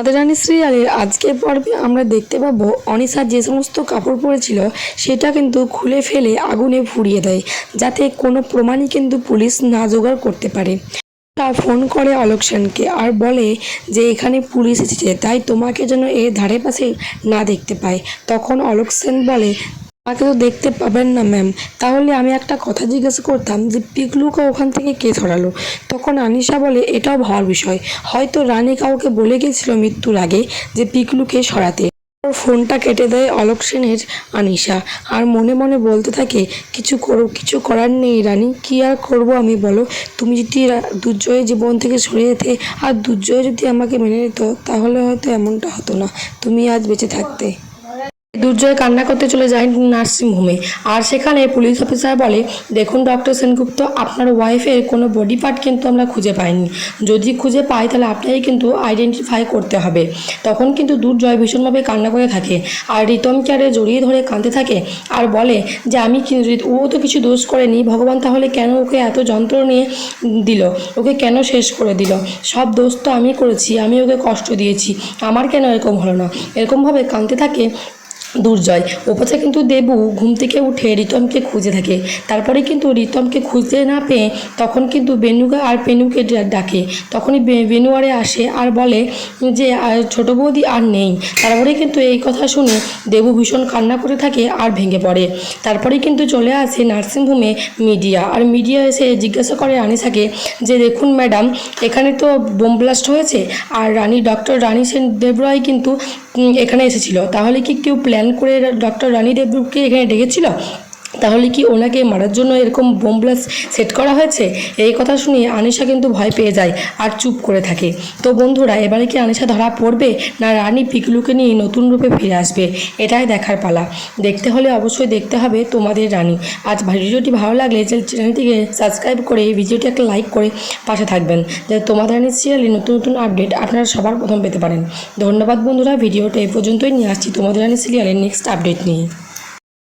মাদারানি সিরিয়ালের আজকের পর্বে আমরা দেখতে পাবো অনিশা যে সমস্ত কাপড় পরেছিল সেটা কিন্তু খুলে ফেলে আগুনে পুড়িয়ে দেয়, যাতে কোনো প্রমাণই কিন্তু পুলিশ না জোগাড় করতে পারে। তা ফোন করে অলোক সেনকে আর বলে যে এখানে পুলিশ এসেছে, তাই তোমাকে যেন এর ধারে পাশে না দেখতে পায়। তখন অলোক সেন বলে আমাকে তো দেখতে পাবেন না ম্যাম তাহলে আমি একটা কথা জিজ্ঞাসা করতাম যে, পিকলুকে ওখান থেকে কে ধরালো? তখন আনিশা বলে, এটাও ভাবার বিষয়। হয়তো রানী কাউকে বলে গেছিল মৃত্যুর আগে যে, পিকলুকে সরাতে। ফোনটা কেটে দেয় অলোক সেনের আনিশা। আর মনে মনে বলতে থাকে, কিছু করো, কিছু করার নেই রানী। কি আর করব আমি, বলো? তুমি যদি দুর্জয়ের জীবন থেকে সরে যেতে, আর দুর্জয় যদি আমাকে মেনে নিত, তাহলে হয়তো এমনটা হতো না। তুমি আজ বেঁচে থাকতে। দুর্জয় কান্না করতে চলে যায় নার্সিং হোমে আর সেখানে পুলিশ অফিসার বলে, দেখুন, ডক্টর সেনগুপ্ত, আপনার ওয়াইফের কোনো বডি পার্ট কিন্তু আমরা খুঁজে পাইনি। যদি খুঁজে পাই, তাহলে আপনাকে কিন্তু আইডেন্টিফাই করতে হবে। তখন কিন্তু দুর্জয় ভীষণভাবে কান্না করে থাকে আর রিতমকে আরে জড়িয়ে ধরে কাঁদতে থাকে আর বলে যে, আমি ও তো কিছু দোষ করেনি, ভগবান তাহলে কেন ওকে এত যন্ত্র নিয়ে দিল? ওকে কেন শেষ করে দিল? সব দোষ তো আমি করেছি, আমি ওকে কষ্ট দিয়েছি। আমার কেন এরকম হলো না? এরকমভাবে কাঁদতে থাকে দুর্জয়। ওপাশে কিন্তু দেবু ঘুম থেকে উঠে রিতমকে খুঁজে থাকে। তারপরে কিন্তু রিতমকে খুঁজতে না পেয়ে তখন কিন্তু বেনুকে আর পেনুকে ডাকে। তখনই বে- বেনু আরে আসে আর বলে যে ছোটো বৌদি আর নেই। তারপরে কিন্তু এই কথা শুনে দেবু ভীষণ কান্না করে থাকে আর ভেঙে পড়ে। তারপরে কিন্তু চলে আসে নার্সিংহোমে মিডিয়া। আর মিডিয়া এসে জিজ্ঞাসা করে আনিসাকে যে, দেখুন ম্যাডাম, এখানে তো বোম ব্লাস্ট হয়েছে। আর রানী, ডক্টর রানী সেন দেবরায় কিন্তু এখানে এসেছিল। তাহলে কি কেউ প্ল্যান করে ডক্টর রানী দেবরূপকে এখানে ডেকেছিল। তাহলে কি ওনাকে মারার জন্য এরকম বোম ব্লাস্ট সেট করা হয়েছে? এই কথা শুনিয়ে আনিশা কিন্তু ভয় পেয়ে যায় আর চুপ করে থাকে। তো বন্ধুরা, এবারে কি আনিশা ধরা পড়বে না রানী পিকলুকে নিয়ে নতুন রূপে ফিরে আসবে? এটাই দেখার পালা। দেখতে হলে অবশ্যই দেখতে হবে তোমাদের রানী। আজ ভিডিওটি ভালো লাগলে চ্যানেলটিকে সাবস্ক্রাইব করে এই ভিডিওটি একটা লাইক করে পাশে থাকবেন। যাতে তোমাদের রানী সিরিয়ালে নতুন নতুন আপডেট আপনারা সবার প্রথম পেতে পারেন। ধন্যবাদ বন্ধুরা, ভিডিওটা এই পর্যন্তই। নিয়ে আসছি তোমাদের রানী সিরিয়ালের নেক্সট আপডেট নিয়ে।